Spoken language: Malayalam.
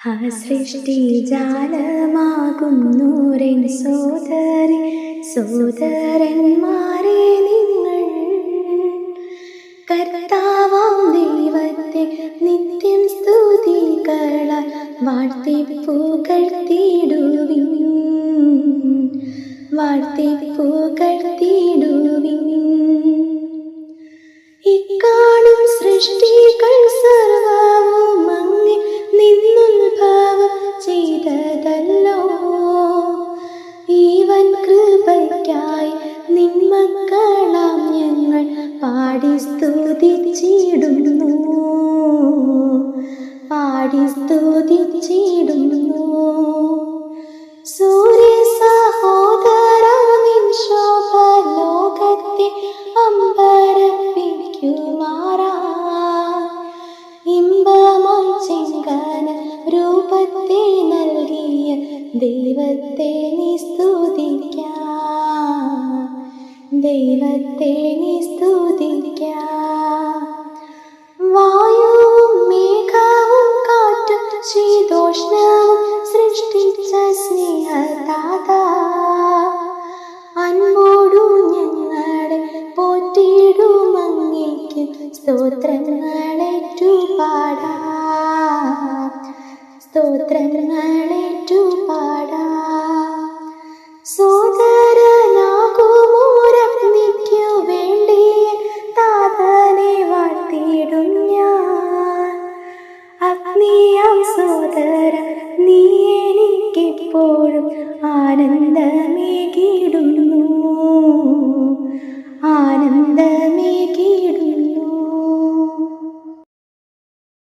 ആ സൃഷ്ടി ജാലമാകുന്നൂരൻ സോദരി സോദരന്മാരെ നിങ്ങൾ. കർത്താവാം ദൈവത്തെ നിത്യം സ്തുതികളാൽ വാഴ്ത്തി പൂകഴ്ത്തിയിടുവിൻ വാഴ്ത്തി പൂകഴ്ത്തിയിടുവിൻ ഇക്കാണും സൃഷ്ടികൾ സ്തുതിച്ചിടുന്നു പാടി സ്തുതിച്ചിടുന്നു. സൂര്യ സഹോദരമിൻ ശോഭ ലോകത്തെ അമ്പരപ്പിക്കുമാറാ. ഇമ്പമായി ചെങ്കന രൂപത്തെ നൽകിയ ദൈവത്തെ നീ സ്തുതിക്കാം. ദൈവത്തെ നീ സ്തുതിക്കാം. ശീതോഷ്ണവും സൃഷ്ടിച്ച സ്നേഹദാത. അൻപോടു ഞങ്ങളെ പോറ്റിയിടും അങ്ങേക്ക് സ്തോത്രങ്ങളേറ്റു പാടാം സ്തോത്രങ്ങളേറ്റു അഗ്നിയാം സോദര നീ എനിക്കെപ്പോഴും